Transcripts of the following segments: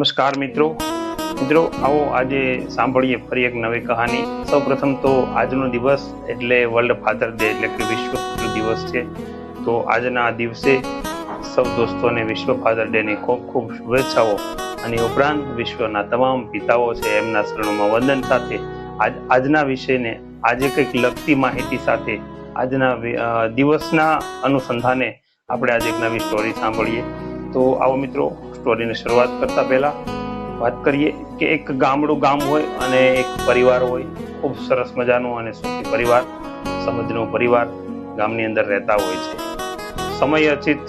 નમસ્કાર મિત્રો. મિત્રો, આવો આજે સાંભળીએ ફરી એક નવી કહાની. સૌપ્રથમ તો આજનો દિવસ એટલે વર્લ્ડ ફાધર ડે એટલે કે વિશ્વ દિવસ છે. તો આજના દિવસે સૌ દોસ્તોને વિશ્વ ફાધર ડેની ખૂબ ખૂબ શુભેચ્છાઓ અને ઉપરાંત વિશ્વના તમામ પિતાઓ છે એમના શરણોમાં વંદન સાથે આજ, આજના વિષયને આજે કંઈક લગતી માહિતી સાથે આજના દિવસના અનુસંધાને આપણે આજે એક નવી સ્ટોરી સાંભળીએ. તો આવો મિત્રો સ્ટોરીની શરૂઆત કરતા પહેલા વાત કરીએ કે એક ગામડું ગામ હોય અને એક પરિવાર હોય. ખૂબ સરસ મજાનું અને સુખી પરિવાર, સમજનો પરિવાર ગામની અંદર રહેતા હોય છે. સમય અચિત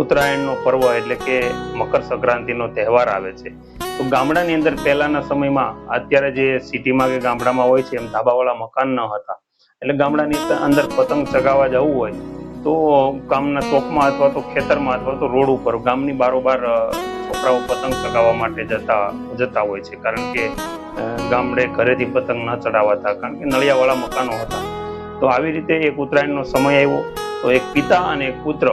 ઉત્તરાયણનો પર્વ એટલે કે મકર સંક્રાંતિનો તહેવાર આવે છે. તો ગામડાની અંદર પહેલાના સમયમાં અત્યારે જે સિટીમાં કે ગામડામાં હોય છે એમ ધાબાવાળા મકાન ન હતા. એટલે ગામડાની અંદર પતંગ ચગાવવા જવું હોય તો ગામના ચોકમાં અથવા તો ખેતરમાં અથવા તો રોડ ઉપર, ગામની બારોબાર છોકરાઓ પતંગ ચગાવવા માટે જતા જતા હોય છે. કારણ કે ગામડે ઘરેથી પતંગ ન ચડાવાતા, કારણ કે નળિયાવાળા મકાનો હતા. તો આવી રીતે એક ઉત્તરાયણનો સમય આવ્યો. તો એક પિતા અને એક પુત્ર,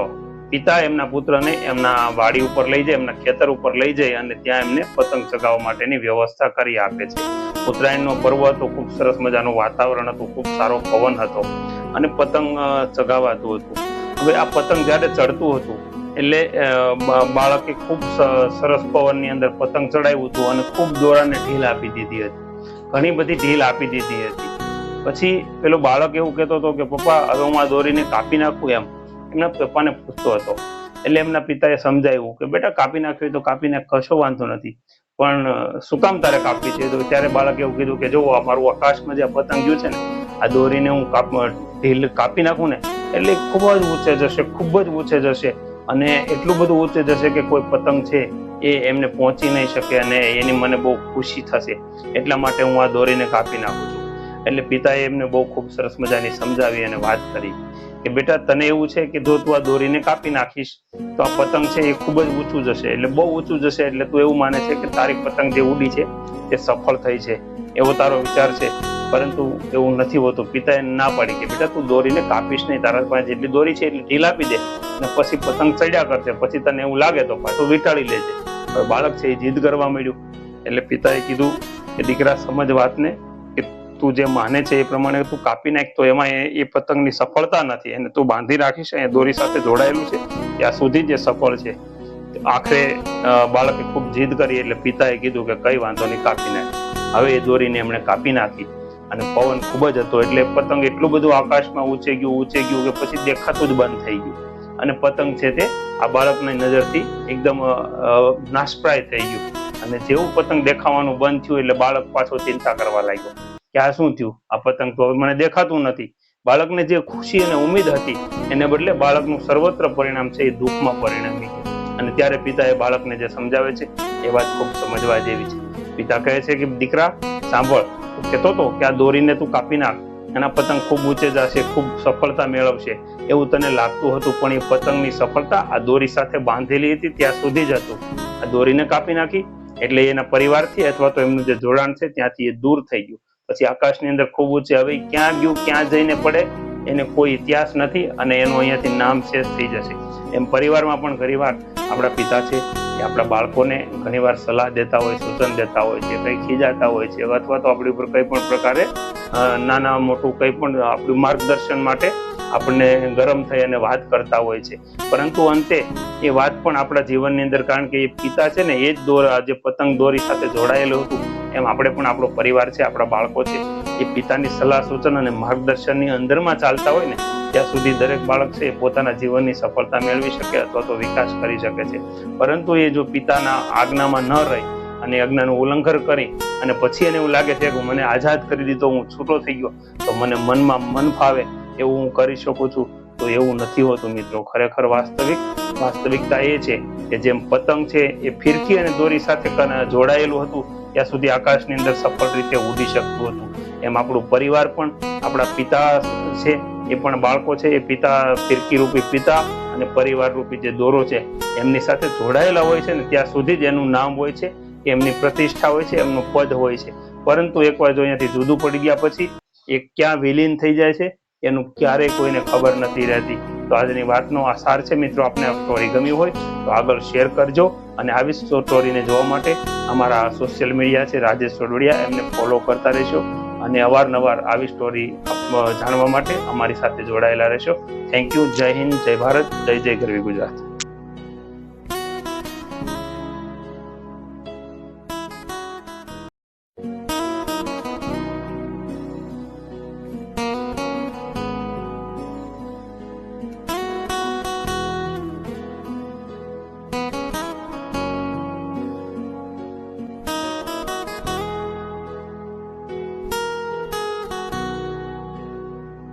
પિતા એમના પુત્રને એમના વાડી ઉપર લઈ જાય, એમના ખેતર ઉપર લઈ જાય અને ત્યાં એમને પતંગ ચગાવવા માટેની વ્યવસ્થા કરી આપે છે. ઉત્તરાયણનો પર્વ હતો, ખૂબ સરસ મજાનું વાતાવરણ હતું, ખૂબ સારો પવન હતો. અને પતંગ ચગાવાતું હતું. હવે આ પતંગ જ્યારે ચડતું હતું, એટલે બાળકે ખૂબ સરસ પવનની અંદર પતંગ ચડાવ્યું હતું અને ખૂબ દોરાને ઢીલ આપી દીધી હતી. ઘણી બધી ઢીલ આપી દીધી હતી. પછી પેલો બાળક એવું કહેતો હતો કે, પપ્પા, હવે હું આ દોરીને કાપી નાખું એમ. એમના પપ્પાને પૂછતો હતો. એટલે એમના પિતાએ સમજાવ્યું કે, બેટા, કાપી નાખ્યું તો કાપી નાખ કશો વાંધો નથી. પણ શું કામ તારે કાપી છે? તો ત્યારે બાળકે એવું કીધું કે, જો, આ મારું આકાશમાં જે પતંગ ગયું છે ને આ દોરીને હું કાપ ઢીલ કાપી નાખું ને, એટલે ખૂબ જ ઊંચે જશે, ખૂબ જ ઊંચે જશે. અને એટલું બધું ઊંચે જશે કે કોઈ પતંગ છે એ એમને પહોંચી નહીં શકે અને એની મને બહુ ખુશી થશે. એટલા માટે હું આ દોરીને કાપી નાખું છું. એટલે પિતાએ એમને બહુ ખૂબ સરસ મજાની સમજાવી અને વાત કરી કે, બેટા, તને એવું છે કે જો તું આ દોરીને કાપી નાખીશ, તો આ પતંગ છે એ ખૂબ જ ઊંચું જશે. એટલે બહુ ઊંચું જશે, એટલે તું એવું માને છે કે તારી પતંગ જે ઉડી છે તે સફળ થઈ છે. એવો તારો વિચાર છે? પરંતુ એવું નથી હોતું. પિતાએ ના પાડી કે, બેટા, તું દોરીને કાપીશ નહીં. તારા પાસે જેટલી દોરી છે એટલી ઢીલ આપી દે અને પછી પતંગ ચડ્યા કરશે. પછી તને એવું લાગે તો પાછું વીંટાળી લેજે. બાળક છે એ જીદ કરવા માંડ્યું. એટલે પિતાએ કીધું કે, દીકરા, સમજ વાતને કે તું જે માને છે એ પ્રમાણે તું કાપી નાખ. તો એમાં એ પતંગની સફળતા નથી. એને તું બાંધી રાખીશ. એ દોરી સાથે જોડાયેલું છે. ત્યાં સુધી જ સફળ છે. આખરે બાળકે ખૂબ જીદ કરી. એટલે પિતાએ કીધું કે, કઈ વાંધો નહીં, કાપી નાખ. હવે એ દોરીને એમણે કાપી નાખી. અને પવન ખૂબ જ હતો એટલે પતંગ એટલું બધું આકાશમાં ઊંચે ગયું ઊંચે ગયું કે પછી દેખાતું જ બંધ થઈ ગયું. અને પતંગ છે તે આ બાળકની નજરથી એકદમ નાશપ્રાય થઈ ગયું. અને જેવું પતંગ દેખાવાનું બંધ થયું એટલે બાળક પાછો ચિંતા કરવા લાગ્યો. કે આ શું થયું? આ પતંગ તો હવે મને દેખાતું નથી. બાળકને જે ખુશી અને ઉમ્મીદ હતી, એને બદલે બાળકનું સર્વત્ર પરિણામ છે એ દુઃખમાં પરિણમી ગયું. અને ત્યારે પિતાએ બાળકને જે સમજાવે છે, એ વાત ખૂબ સમજવા જેવી છે. પિતા કહે છે કે, દીકરા, સાંભળ કહેતો હતો કે આ દોરીને તું કાપી નાખ. એના પતંગ ખૂબ ઊંચે જશે, ખૂબ સફળતા મેળવશે. એવું તને લાગતું હતું, પણ એ પતંગની સફળતા આ દોરી સાથે બાંધેલી હતી, ત્યાં સુધી જ હતું. આ દોરીને કાપી નાખી, એટલે એના પરિવારથી અથવા તો એમનું જે જોડાણ છે, ત્યાંથી એ દૂર થઈ ગયું. પછી આકાશની અંદર ખૂબ ઊંચે હવે ક્યાં ગયું, ક્યાં જઈને પડે, એને કોઈ ઇતિહાસ નથી અને એનું અહીંયાથી નામ શેષ થઈ જશે. એમ પરિવારમાં પણ ઘણીવાર આપણા પિતા છે એ આપણા બાળકોને ઘણીવાર સલાહ દેતા હોય, સૂચન દેતા હોય છે, કંઈ ખીજાતા હોય છે, અથવા તો આપણી ઉપર કંઈ પણ પ્રકારે નાના મોટું કંઈ પણ આપણું માર્ગદર્શન માટે આપણને ગરમ થઈ અને વાત કરતા હોય છે. પરંતુ અંતે એ વાત પણ આપણા જીવનની અંદર કારણ કે એ પિતા છે ને, એ જ દોર જે પતંગ દોરી સાથે જોડાયેલું હતું, એમ આપણે પણ આપણો પરિવાર છે, આપણા બાળકો છે, એ પિતાની સલાહ, સૂચન અને માર્ગદર્શનની અંદરમાં ચાલતા હોય ને ત્યાં સુધી દરેક બાળક છે એ પોતાના જીવનની સફળતા મેળવી શકે અથવા તો વિકાસ કરી શકે છે. પરંતુ એ જો પિતાના આજ્ઞામાં ન રહી અને આજ્ઞાનું ઉલ્લંઘન કરી અને પછી એને એવું લાગે છે કે મને આઝાદ કરી દીધો, હું છૂટો થઈ ગયો, તો મને મનમાં મન ફાવે એવું હું કરી શકું છું, તો એવું નથી હોતું મિત્રો. ખરેખર વાસ્તવિક, વાસ્તવિકતા એ છે કે જેમ પતંગ છે એ ફિરકી અને દોરી સાથે જોડાયેલું હતું, ત્યાં સુધી આકાશની અંદર સફળ રીતે ઉડી શકતું હતું. એમ આપણું પરિવાર પણ આપણા પિતા છે એ પણ બાળકો છે, એ પિતા ફિરકી રૂપી પિતા અને પરિવાર રૂપી જે દોરો છે, એમની સાથે જોડાયેલા હોય છે ને ત્યાં સુધી જ એનું નામ હોય છે, કે એમની પ્રતિષ્ઠા હોય છે, એમનું પદ હોય છે. પરંતુ એકવાર જો અહીંયાથી જુદું પડી ગયા પછી, એ ક્યાં વિલીન થઈ જાય છે, એનું ક્યારેય કોઈને ખબર નથી રહેતી. તો આજની વાતનો આ સાર છે મિત્રો, આપને સ્ટોરી ગમી હોય, તો આગળ શેર કરજો અને આવી સ્ટોરીને જોવા માટે અમારા સોશિયલ મીડિયા છે, રાજેશ સોડવડિયા એમને ફોલો કરતા રહેશો. અને અવારનવાર આવી સ્ટોરી જાણવા માટે અમારી સાથે જોડાયેલા રહેશો. થેન્ક યુ જય હિન્દ, જય ભારત, જય જય ગરવી ગુજરાત.